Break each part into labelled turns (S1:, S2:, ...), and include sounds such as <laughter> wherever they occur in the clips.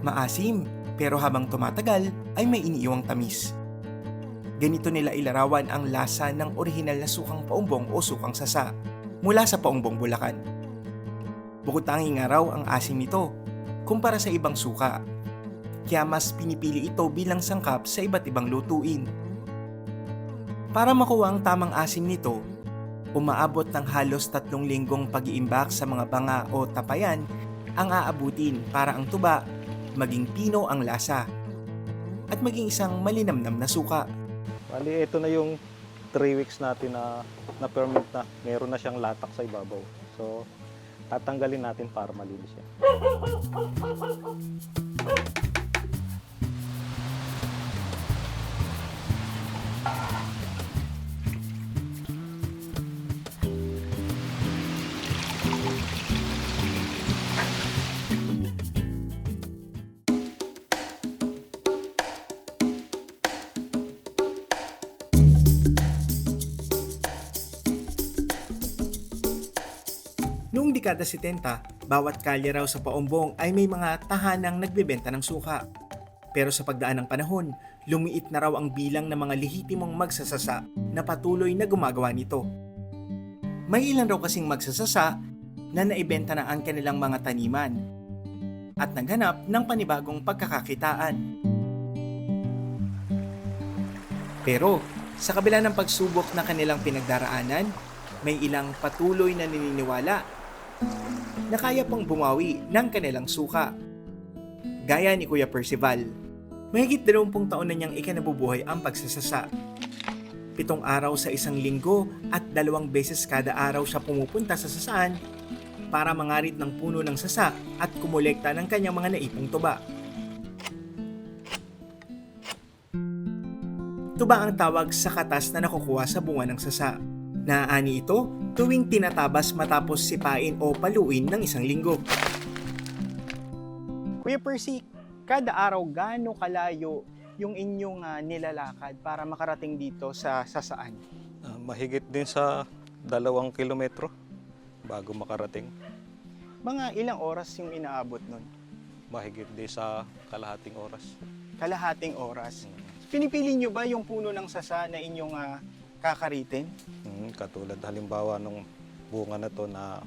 S1: Maasim, pero habang tumatagal ay may iniiwang tamis. Ganito nila ilarawan ang lasa ng orihinal na sukang paumbong o sukang sasa mula sa paumbong Bulacan. Bukod tanging araw ang asim nito kumpara sa ibang suka. Kaya mas pinipili ito bilang sangkap sa iba't ibang lutuin. Para makuha ang tamang asim nito, umaabot ng halos tatlong linggong pag-iimbak sa mga banga o tapayan ang aabutin para ang tuba maging pino ang lasa at maging isang malinamnam na suka.
S2: Bali, ito na yung 3 weeks natin na na-ferment na. Meron na siyang latak sa ibabaw. So, tatanggalin natin para malinis siya.
S1: Noong dekada 70, bawat kalye raw sa paumbong ay may mga tahanang nagbebenta ng suka. Pero sa pagdaan ng panahon, lumiit na raw ang bilang ng mga lehitimong magsasasa na patuloy na gumagawa nito. May ilan raw kasing magsasasa na naibenta na ang kanilang mga taniman at naghanap ng panibagong pagkakakitaan. Pero sa kabila ng pagsubok na kanilang pinagdaraanan, may ilang patuloy na naniniwala na kaya pang bumawi ng kanilang suka. Gaya ni Kuya Percival, mahigit 20 taon na niyang ikinabubuhay ang pagsasasa. Pitong araw sa isang linggo at dalawang beses kada araw siya pumupunta sa sasaan para mangarit ng puno ng sasa at kumolekta ng kanyang mga naipong tuba. Tuba ang tawag sa katas na nakukuha sa bunga ng sasa. Naaani ito tuwing tinatabas matapos sipain o paluin ng isang linggo. Kuya Percy, kada araw gaano kalayo yung inyong ah, nilalakad para makarating dito sa sasaan?
S2: Ah, mahigit din sa dalawang kilometro bago makarating.
S1: Mga ilang oras yung inaabot nun?
S2: Mahigit din sa kalahating oras.
S1: Kalahating oras. Pinipili nyo ba yung puno ng sasa na inyong ah, kakaritin?
S2: Mm, katulad halimbawa nung bunga na to na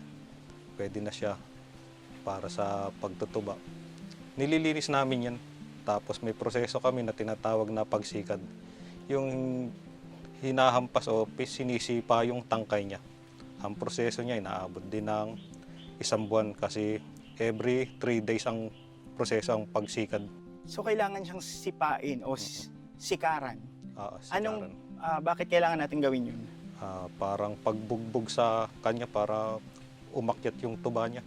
S2: pwede na siya para sa pagtutuba. Nililinis namin yan. Tapos may proseso kami na tinatawag na pagsikad. Yung hinahampas o sinisipa yung tangkay niya. Ang proseso niya inaabot din ng isang buwan kasi every 3 days ang proseso ang pagsikad.
S1: So kailangan siyang sipain o sikaran. Anong,
S2: sikaran.
S1: ah, bakit kailangan natin gawin yun?
S2: Ah, parang pagbugbog sa kanya para umakyat yung tuba niya.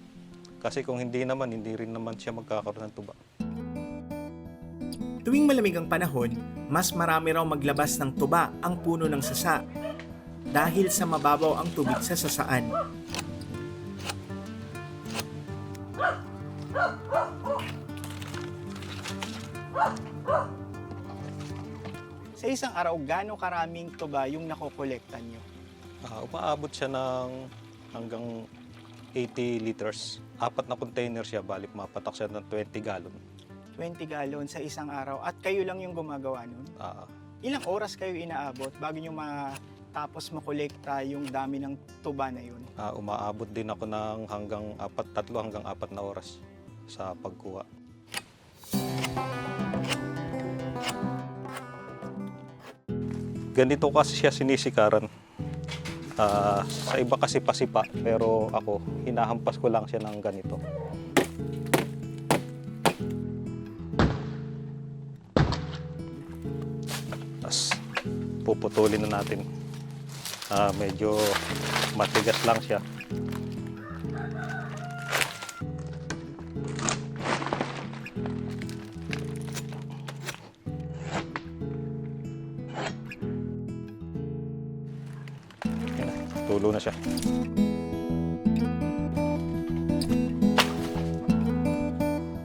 S2: Kasi kung hindi naman, hindi rin naman siya magkakaroon ng tuba.
S1: Tuwing malamig ang panahon, mas marami raw maglabas ng tuba ang puno ng sasa dahil sa mababaw ang tubig sa sasaan. Isang araw, gaano karaming tuba yung nakokolekta nyo?
S2: Ah, umaabot siya ng hanggang 80 liters. Apat na container siya, balik mapatak siya ng 20 gallon.
S1: 20 galon sa isang araw at kayo lang yung gumagawa nun?
S2: Ah,
S1: Ilang oras kayo inaabot bago nyo matapos makolekta yung dami ng tuba na yun?
S2: ah, umaabot din ako ng hanggang apat, tatlo hanggang apat na oras sa pagkuha. Ganito kasi siya sinisikaran. Ah, sa iba kasi pasipa, pero ako, hinahampas ko lang siya ng ganito. Tapos, puputulin na natin. Ah, medyo matigas lang siya. Siya.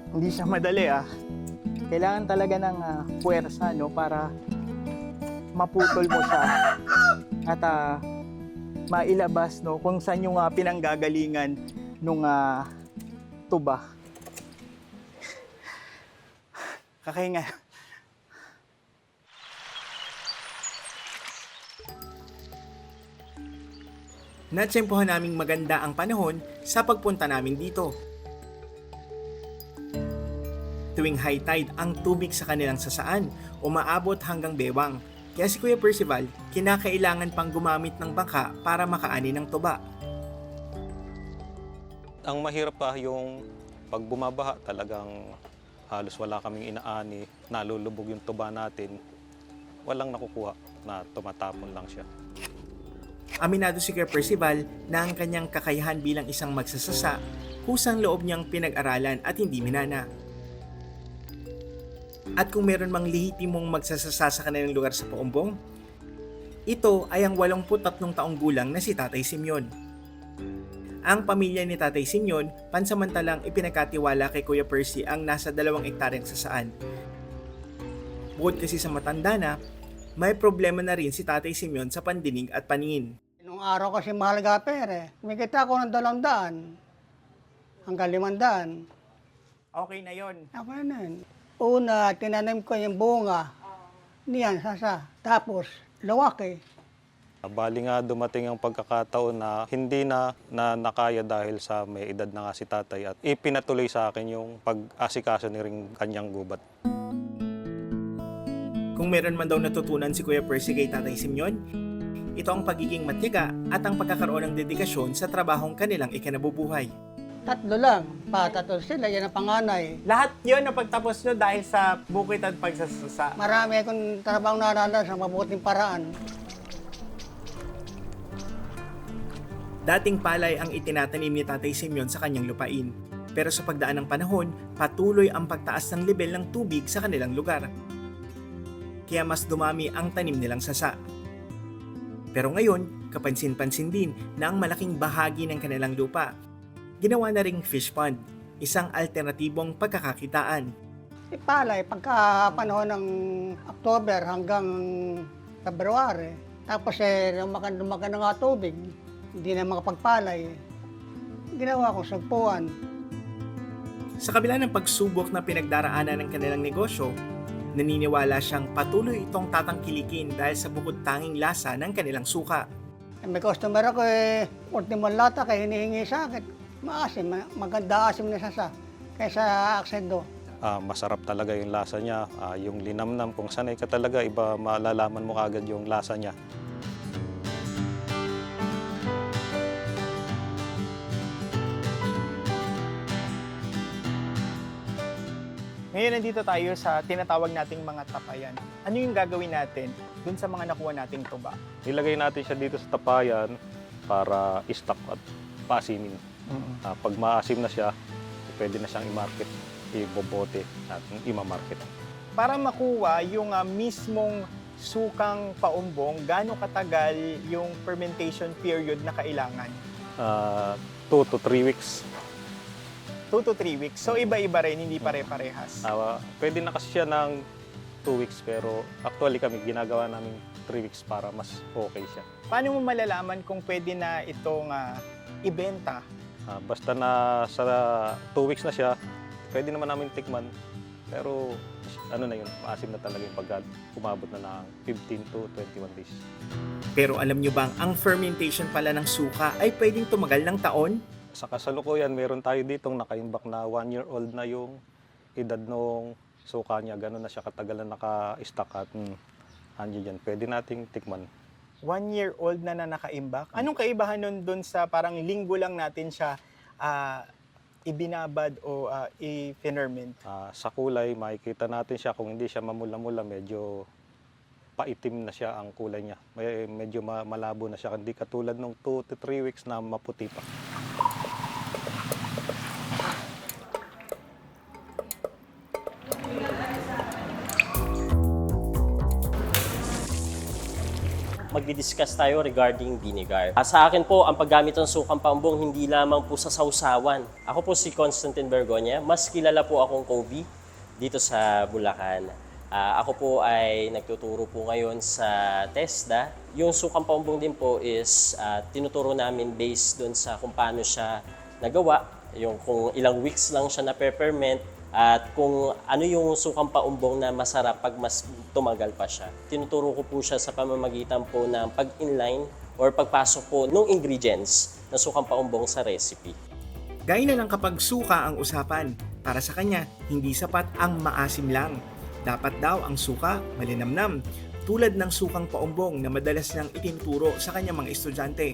S3: Hindi siya madali ah. Kailangan talaga ng ah, puwersa no para maputol mo siya at ah, mailabas no kung saan yung ah, pinanggagalingan nung ah, tuba. <laughs> Kakahinga.
S1: Natsempohan naming maganda ang panahon sa pagpunta namin dito. Tuwing high tide, ang tubig sa kanilang sasaan umaabot hanggang bewang. Kaya si Kuya Percival, kinakailangan pang gumamit ng bangka para makaani ng tuba.
S2: Ang mahirap pa yung pag bumabaha talagang halos wala kaming inaani, nalulubog yung tuba natin. Walang nakukuha na tumatapon lang siya.
S1: Aminado si Kuya Percival na ang kanyang kakayahan bilang isang magsasasa, kusang loob niyang pinag-aralan at hindi minana. At kung meron mang lehitimong magsasasa sa kanilang lugar sa Paumbong, ito ay ang 83 taong gulang na si Tatay Simeon. Ang pamilya ni Tatay Simeon pansamantalang ipinagkatiwala kay Kuya Percy ang nasa dalawang ektaryang sasaan. Bukod kasi sa matanda na, may problema na rin si Tatay Simeon sa pandinig at paningin.
S4: Nung araw kasi mahalaga pere, kumikita ako ng dalawang daan hanggang limang daan.
S3: Okay na yon.
S4: Ako na yun. Una, tinanim ko yung bunga. Niyan, sasa. Tapos, lawaki.
S2: Bali nga dumating ang pagkakataon na hindi na, na nakaya dahil sa may edad na nga si tatay at ipinatuloy sa akin yung pag-asikaso ni ring kanyang gubat.
S1: Kung meron man daw natutunan si Kuya Percy kay Tatay Simeon, ito ang pagiging matyaga at ang pagkakaroon ng dedikasyon sa trabahong kanilang ikinabubuhay.
S4: Tatlo lang. Patatlo sila, yan ang panganay.
S3: Lahat yon na pagtapos nyo dahil sa bukid at pagsasasa.
S4: Marami akong trabaho naranasan sa mabuting paraan.
S1: Dating palay ang itinatanim ni Tatay Simeon sa kanyang lupain. Pero sa pagdaan ng panahon, patuloy ang pagtaas ng level ng tubig sa kanilang lugar. Kaya mas dumami ang tanim nilang sasa. Pero ngayon, kapansin-pansin din na ang malaking bahagi ng kanilang lupa, ginawa na ring fish pond, isang alternatibong pagkakakitaan.
S4: Ipalay, pagka panahon ng October hanggang February, tapos eh, lumakan, lumakan na nga tubig, hindi na makapagpalay. Ginawa ko sagpuan.
S1: Sa kabila ng pagsubok na pinagdaraanan ng kanilang negosyo, naniniwala siyang patuloy itong tatangkilikin dahil sa bukod tanging lasa ng kanilang suka.
S4: Eh, May customer ako eh, ultimong lata kaya hinihingi sa akin. Maasim, ma- maganda asim na sasa kaysa aksendo.
S2: Ah, masarap talaga yung lasa niya, Ah, yung linamnam, kung sanay ka talaga, iba malalaman mo kagad yung lasa niya.
S3: Ngayon nandito tayo sa tinatawag nating mga tapayan. Ano yung gagawin natin dun sa mga nakuha nating tuba?
S2: Nilagay natin siya dito sa tapayan para stock at paasimin. Ah, pag maasim na siya, pwede na siyang i-market, ibobote at ima-market.
S3: Para makuha yung ah, mismong sukang paumbong, gaano katagal yung fermentation period na kailangan?
S2: 2 to 3 weeks.
S3: 2 to 3 weeks. So iba-iba rin, hindi pare-parehas.
S2: Ah, pwede na kasi siya ng 2 weeks pero actually kami ginagawa namin 3 weeks para mas okay siya.
S3: Paano mo malalaman kung pwede na itong ah, ibenta?
S2: Ah, basta na sa 2 weeks na siya, pwede naman namin tikman. Pero ano na yun, maasim na talaga yung pagka umabot na ng 15 to 21 days.
S1: Pero alam nyo bang ang fermentation pala ng suka ay pwedeng tumagal ng taon?
S2: Sa kasalukuyan, meron tayo ditong nakaimbak na 1 year old na yung edad nung suka niya. Ganun na siya katagal na naka-stock at mm, andyan dyan. Pwede nating tikman.
S3: One year old na na nakaimbak. Anong kaibahan nun dun sa parang linggo lang natin siya ah, ibinabad o ah, i-ferment?
S2: Ah, sa kulay, makikita natin siya kung hindi siya mamula-mula, medyo paitim na siya ang kulay niya. May, medyo ma- malabo na siya, hindi katulad nung 2 to 3 weeks na maputi pa.
S5: Magdi-discuss tayo regarding vinegar. Ah, sa akin po, ang paggamit ng sukang paumbong hindi lamang po sa sausawan. Ako po si Constantine Bergonya. Mas kilala po akong Kobe dito sa Bulacan. Ah, ako po ay nagtuturo po ngayon sa TESDA. Yung sukang paumbong din po is ah, tinuturo namin based doon sa kung paano siya nagawa, yung kung ilang weeks lang siya na peppermint at kung ano yung sukang paumbong na masarap pag mas tumagal pa siya. Tinuturo ko po siya sa pamamagitan po ng pag-inline or pagpasok po ng ingredients ng sukang paumbong sa recipe.
S1: Gaya na lang kapag suka ang usapan, para sa kanya, hindi sapat ang maasim lang. Dapat daw ang suka malinamnam, tulad ng sukang paumbong na madalas niyang itinuturo sa kanyang mga estudyante.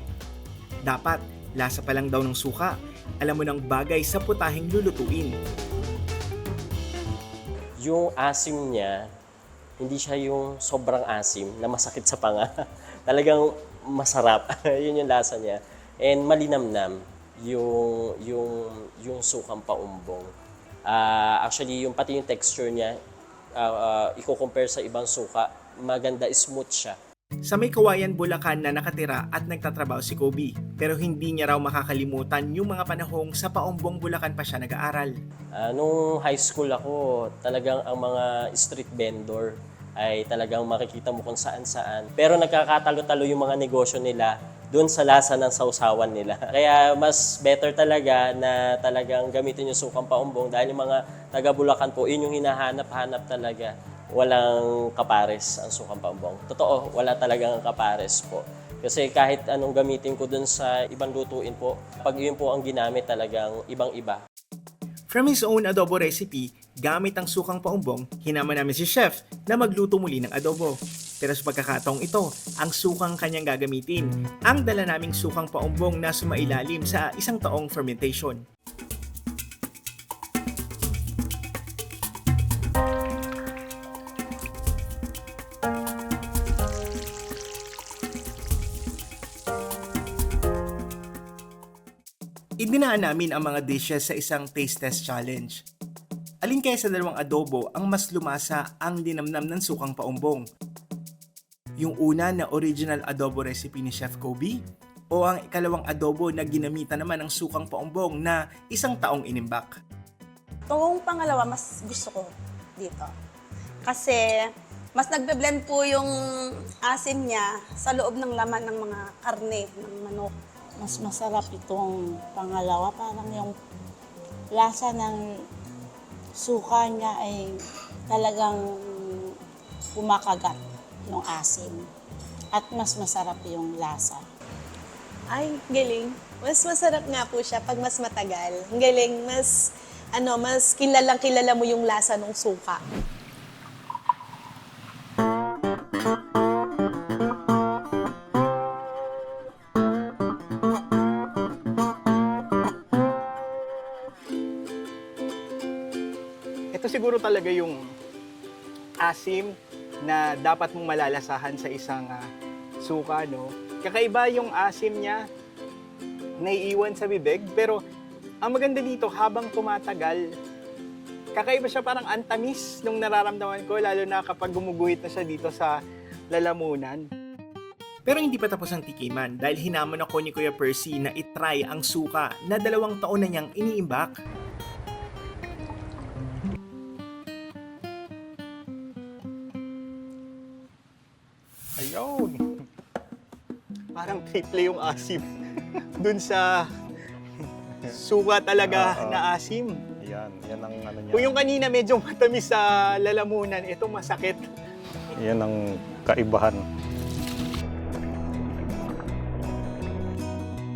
S1: Dapat, lasa pa lang daw ng suka, alam mo ng bagay sa putahing lulutuin.
S5: Yung asim niya, hindi siya yung sobrang asim na masakit sa panga. <laughs> Talagang masarap. <laughs> Yun yung lasa niya. And malinamnam yung yung yung sukang paumbong. Ah, actually, yung pati yung texture niya, uh, i-compare sa ibang suka, maganda, smooth siya.
S1: Sa may kawayan Bulacan na nakatira at nagtatrabaho si Kobe, pero hindi niya raw makakalimutan yung mga panahong sa paumbong Bulacan pa siya nag-aaral.
S5: Ah, nung high school ako, talagang ang mga street vendor ay talagang makikita mo kung saan-saan. Pero nagkakatalo-talo yung mga negosyo nila doon sa lasa ng sausawan nila. <laughs> Kaya mas better talaga na talagang gamitin yung sukang paumbong dahil yung mga taga Bulacan po, yun yung hinahanap-hanap talaga. Walang kapares ang sukang paumbong. Totoo, wala talagang kapares po. Kasi kahit anong gamitin ko doon sa ibang lutuin po, pag yun po ang ginamit talagang ibang-iba.
S1: From his own adobo recipe, gamit ang sukang paumbong, hinama namin si chef na magluto muli ng adobo. Pero sa pagkakataong ito, ang sukang kanyang gagamitin, ang dala naming sukang paumbong na sumailalim sa isang taong fermentation. Idinaan namin ang mga dishes sa isang taste test challenge. Alin kaya sa dalawang adobo ang mas lumasa ang dinamnam ng sukang paumbong? Yung una na original adobo recipe ni Chef Kobe? O ang ikalawang adobo na ginamitan naman ng sukang paumbong na isang taong inimbak?
S6: Itong pangalawa, mas gusto ko dito. Kasi mas nagbe-blend po yung asim niya sa loob ng laman ng mga karne ng manok.
S7: Mas masarap itong pangalawa. Parang yung lasa ng suka niya ay talagang kumakagat yung asim. At mas masarap yung lasa.
S8: Ay, galing. Mas masarap nga po siya pag mas matagal. Galing, mas, ano, mas kilalang kilala mo yung lasa ng suka.
S3: Talaga yung asim na dapat mong malalasahan sa isang ah, suka, no? Kakaiba yung asim niya, naiiwan sa bibig, pero ang maganda dito, habang tumatagal, kakaiba siya parang antamis nung nararamdaman ko, lalo na kapag gumuguhit na siya dito sa lalamunan.
S1: Pero hindi pa tapos ang tikiman dahil hinamon ako ni Kuya Percy na itry ang suka na dalawang taon na niyang iniimbak.
S3: Triple yung asim. <laughs> Dun sa suka talaga
S2: Oo.
S3: na asim.
S2: Yan, yan ang ano niya.
S3: Kung yung kanina medyo matamis sa lalamunan, ito masakit.
S2: Yan ang kaibahan.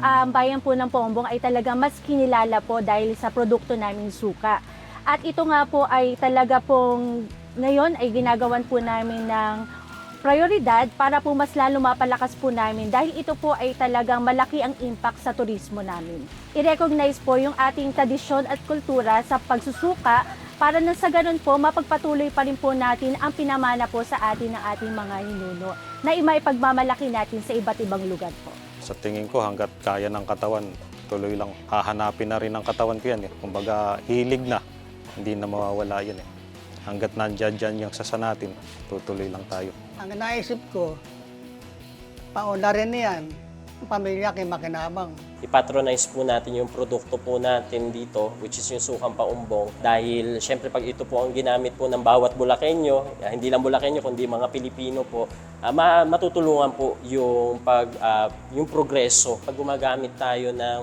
S9: ang bayan po ng Pombong ay talaga mas kinilala po dahil sa produkto naming suka. At ito nga po ay talaga pong ngayon ay ginagawan po namin ng prioridad para po mas lalo mapalakas po namin dahil ito po ay talagang malaki ang impact sa turismo namin. I-recognize po yung ating tradisyon at kultura sa pagsusuka para na sa ganun po mapagpatuloy pa rin po natin ang pinamana po sa atin ng ating mga ninuno na imaipagmamalaki natin sa iba't ibang lugar po.
S2: Sa tingin ko, hanggat kaya ng katawan, tuloy lang. Hahanapin na rin ng katawan ko yan. Eh. Kumbaga, hilig na. Hindi na mawawala yan eh. Hanggat nandyan dyan yung sasa natin, tutuloy lang tayo.
S4: Ang naisip ko, paula rin yan. Pamilya kay makinabang.
S5: ipatronize po natin yung produkto po natin dito, which is yung sukang paumbong. Dahil syempre pag ito po ang ginamit po ng bawat Bulakenyo, ah, hindi lang Bulakenyo kundi mga Pilipino po, ma- matutulungan po yung pag ah, yung progreso pag gumagamit tayo ng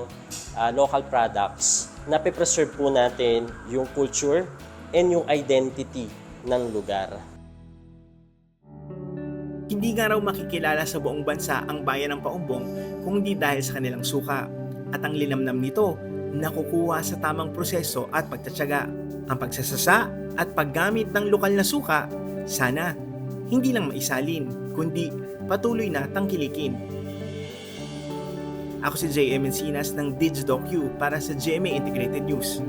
S5: ah, local products. Nape-preserve po natin yung culture and yung identity ng lugar.
S1: Hindi nga raw makikilala sa buong bansa ang bayan ng Paumbong kung hindi dahil sa kanilang suka. At ang linamnam nito, nakukuha sa tamang proseso at pagtatsaga. Ang pagsasasa at paggamit ng lokal na suka, sana hindi lang maisalin, kundi patuloy na tangkilikin. Ako si JM Encinas ng DigiDocu para sa GMA Integrated News.